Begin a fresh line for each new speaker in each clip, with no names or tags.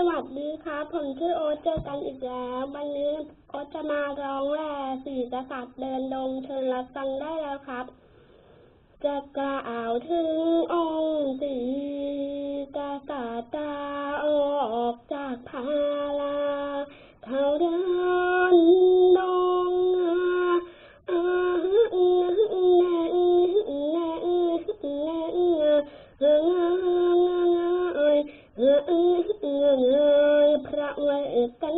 สวัสดีครับ ผมชื่อโอ๊ตเจอกันอีกแล้ว วันนี้โอ๊ตจะมาร้องแร่สี่กษัตริย์เดินดงเชิญรับฟังได้แล้วครับ จะกล่าวถึงองค์สี ระเวสสั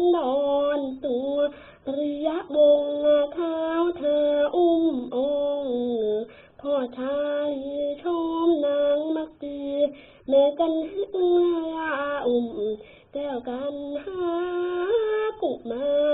นตัวเรียบงเท้าเธออุ้มองพ่อชายชมนางมักดีแม่กันเฮือยาอุ้มแก้วกันหากุมา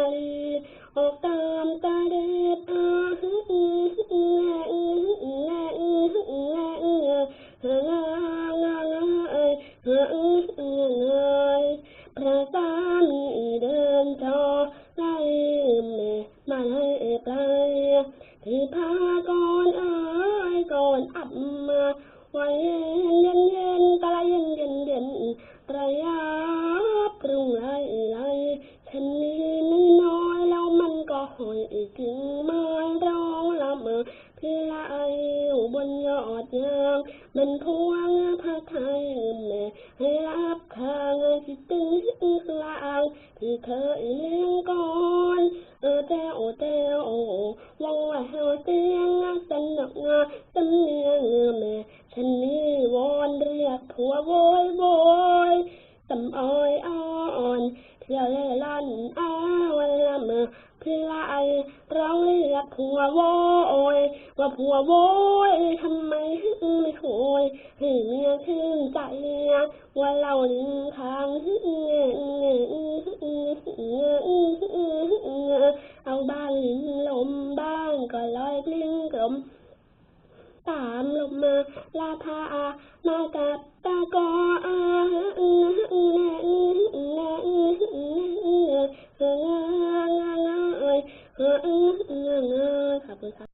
พาก่อนเอ้ยก่อนอับมาไว้เย็นเย็นตะละเย็นเย็นเย็นระยะกรุงไรไรฉันนี้ไม่น้อยแล้วมันก็หอยถึงไม้ร้องละเมอพี่ละไออยู่บนยอดยางมันพวงพระไทยแม่ให้รับข้างที่ตึงกลางที่เคยเลี้ยงก่อนเออแต้วแต้ โวยโวยตำอ้อยอ่อนเที่ยวเล่ร่อนอ้าวละเมอพี่ไร้องเรียกผัวโวยว่าผัวโวยทำไมไม่โวยให้เมียชื่นใจว่าเราลิงทางเอาบ้างลิงลมบ้างก็ลอยกลิ้งกลมตามลมมาลาพามากับ ตาก็